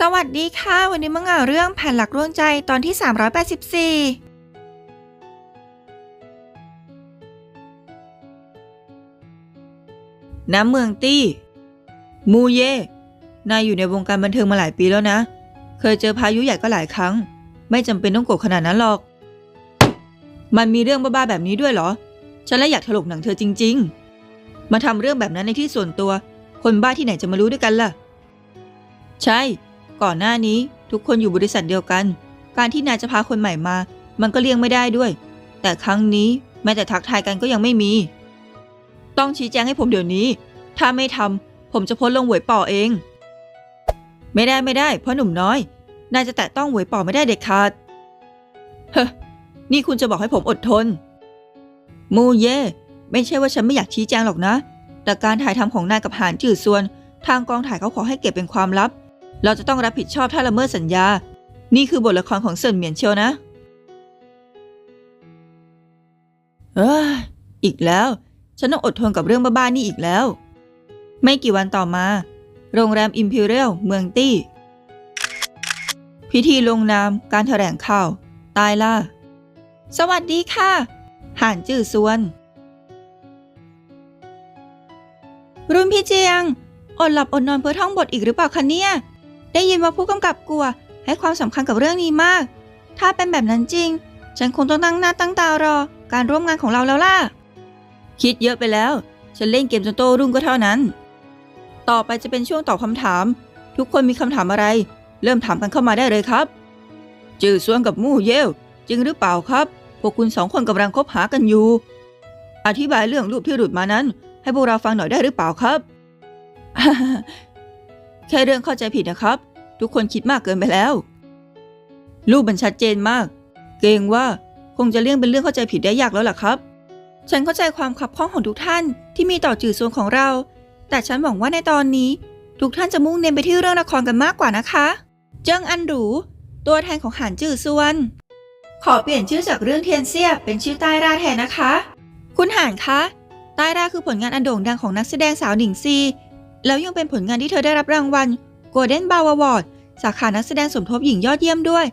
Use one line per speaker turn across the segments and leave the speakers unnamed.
สวัสดีค่ะ วันนี้มาอ่าเรื่องแผ่นหลักดวงใจตอนที่ 384 น้ำเมืองตี้ มูเย่ นายอยู่ในวงการบันเทิงมาหลายปีแล้วนะ เคยเจอพายุใหญ่ก็หลายครั้ง ไม่จำเป็นต้องโกรธขนาดนั้นหรอก มันมีเรื่องบ้าๆแบบนี้ด้วยเหรอ ฉันเลยอยากถลกหนังเธอจริง ๆ มาทำเรื่องแบบนั้นในที่ส่วนตัว คนบ้าที่ไหนจะมารู้ด้วยกันล่ะ ใช่ ก่อนหน้านี้ทุกคนอยู่บริษัทเดียวกัน การที่นายจะพาคนใหม่มา มันก็เลี่ยงไม่ได้ด้วย แต่ครั้งนี้แม้แต่ทักทายกันก็ยังไม่มี ต้องชี้แจงให้ผมเดี๋ยวนี้ ถ้าไม่ทำผมจะพ้นลงหวยป่อเอง ไม่ได้ไม่ได้ เพราะหนุ่มน้อย นายจะแตะต้องหวยป่อไม่ได้เด็ดขาดเฮ้อนี่คุณจะบอกให้ผมอดทน มูเย่ไม่ใช่ว่าฉันไม่อยากชี้แจงหรอกนะ แต่การถ่ายทำของนายกับหานจืดส่วน ทางกองถ่ายเขาขอให้เก็บเป็นความลับ เราจะต้องรับผิดชอบถ้าละเมิดสัญญา นี่คือบทละครของเซินเหมียนเชียวนะ เอ้ยอีกแล้ว ฉันต้องอดทนกับเรื่องบ้าๆนี่อีกแล้ว ไม่กี่วันต่อมา โรงแรมอิมพีเรียลเมืองตี้ พิธีลงนามการแถลงข่าว ตายล่าสวัสดีค่ะ ห่านจื่อซวน รุ่นพี่เจียง อดหลับอดนอนเพื่อท่องบทอีกหรือเปล่าคะเนี่ย ได้ยินว่าผู้กำกับกลัว ให้ความสำคัญกับเรื่องนี้มาก ถ้าเป็นแบบนั้นจริง ฉันคงต้องตั้งหน้าตั้งตารอ การร่วมงานของเราแล้วล่ะ คิดเยอะไปแล้ว ฉันเล่นเกมจนโตรุ่งก็เท่านั้น ต่อไปจะเป็นช่วงตอบคำถาม ทุกคนมีคำถามอะไร เริ่มถามกันเข้ามาได้เลยครับ จื่อซวนกับมู่เย่วจริงหรือเปล่าครับ พวกคุณสองคนกำลังคบหากันอยู่ อธิบายเรื่องรูปที่หลุดมานั้น ให้พวกเราฟังหน่อยได้หรือเปล่าครับ แค่เรื่องเข้าใจผิดนะครับ ทุกคนคิดมากเกินไปแล้วรูปมันชัดเจนมาก เกรงว่าคงจะเลี่ยงเป็นเรื่องเข้าใจผิดได้ยากแล้วล่ะครับ ฉันเข้าใจความขับข้องของทุกท่านที่มีต่อจื่อซวนของเรา แต่ฉันหวังว่าในตอนนี้ ทุกท่านจะมุ่งเน้นไปที่เรื่องละครกันมากกว่านะคะ เจิ้งอันหรู ตัวแทนของหานจื่อซวนขอเปลี่ยนชื่อจากเรื่องเทียนเซียเป็นชื่อใต้ราแทนนะคะ คุณหานคะ ใต้ราคือผลงานอันโด่งดังของนักแสดงสาวหนิงซี แล้วยังเป็นผลงานที่เธอได้รับรางวัล Golden b o w Award สาขานักแสดงสมทบหญิงยอดเยี่ยมด้วย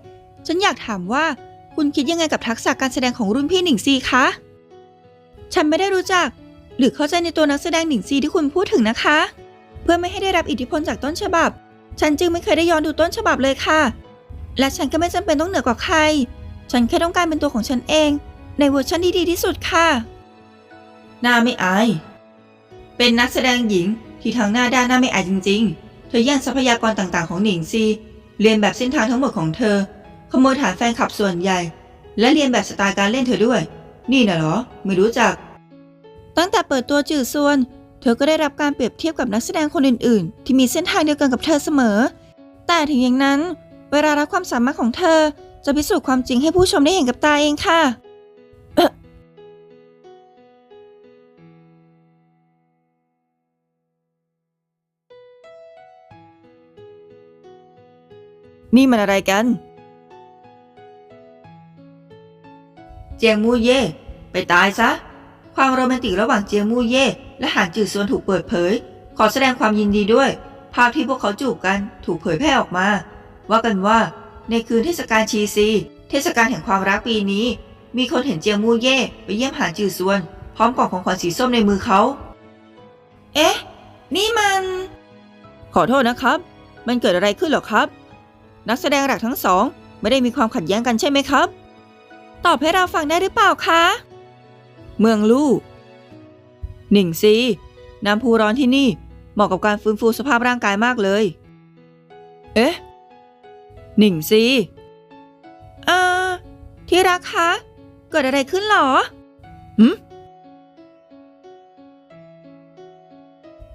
ฉันอยากถามว่าคุณคิดยังไงกับทักษะการแสดงของรุ่นพี่หนิงซีคะ ฉันไม่ได้รู้จัก หรือเข้าใจในตัวนักแสดงหนิงซีที่คุณพูดถึงนะคะ เพื่อไม่ให้ได้รับอิทธิพลจากต้นฉบับ ฉันจึงไม่เคยได้ย้อนดูต้นฉบับเลยค่ะ และฉันก็ไม่จำเป็นต้องเหนือกว่าใคร ฉันแค่ต้องการเป็นตัวของฉันเอง ในเวอร์ชันที่ดีที่สุดค่ะ หน้าไม่อาย เป็นนักแสดงหญิง ที่ทางหน้าด้านหน้าไม่อายจริง ๆ เธอแย่งทรัพยากรต่างๆ ของหนิงซี เรียนแบบเส้นทางทั้งหมดของเธอ ขโมยฐานแฟนคลับส่วนใหญ่ และเรียนแบบสไตล์การเล่นเธอด้วย นี่น่ะเหรอ ไม่รู้จัก ตั้งแต่เปิดตัวจื่อซวน เธอก็ได้รับการเปรียบเทียบกับนักแสดงคนอื่น ๆ ที่มีเส้นทางเดียวกันกับเธอเสมอ แต่ถึงอย่างนั้น เวลารับความสามารถของเธอ จะพิสูจน์ความจริงให้ผู้ชมได้เห็นกับตาเองค่ะ นี่มันอะไรกัน เจียงมูเย่ไปตายซะ ความโรแมนติกระหว่างเจียงมูเย่และหานจือซวนถูกเปิดเผย ขอแสดงความยินดีด้วย ภาพที่พวกเขาจูบกันถูกเผยแพร่ออกมา ว่ากันว่า ในคืนเทศกาลชีซี เทศกาลแห่งความรักปีนี้ มีคนเห็นเจียงมูเย่ไปเยี่ยมหานจือซวน พร้อมกล่องของขวัญสีส้มในมือเขา เอ๊ะ นี่มัน ขอโทษนะครับ มันเกิดอะไรขึ้นเหรอครับ นักแสดงหลักทั้งสอง ไม่ได้มีความขัดแย้งกันใช่ไหมครับ ตอบให้เราฟังได้หรือเปล่าคะ เมืองลู่หนิงซีน้ำพุร้อนที่นี่เหมาะกับการฟื้นฟูสภาพร่างกายมากเลย เอ๊ะ หนิงซีเอ่อที่รักคะ เกิดอะไรขึ้นหรอหืม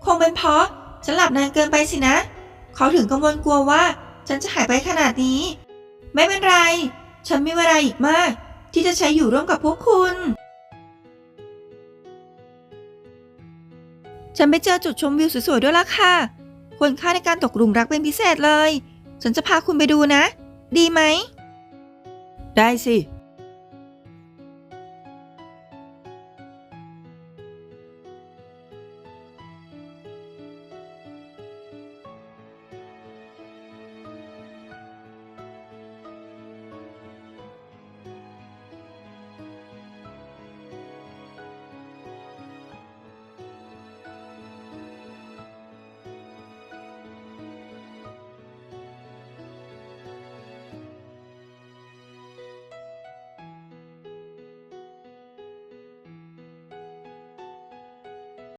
คงเป็นเพราะฉันหลับนานเกินไปสินะ เขาถึงกังวลกลัวว่า ฉันจะหายไปขนาดนี้ ไม่เป็นไร ฉันมีเวลาอีกมาก ที่จะใช้อยู่ร่วมกับพวกคุณ ฉันไปเจอจุดชมวิวสวยๆด้วยล่ะค่ะ ควรค่าในการตกหลุมรักเป็นพิเศษเลย ฉันจะพาคุณไปดูนะ ดีไหม ได้สิ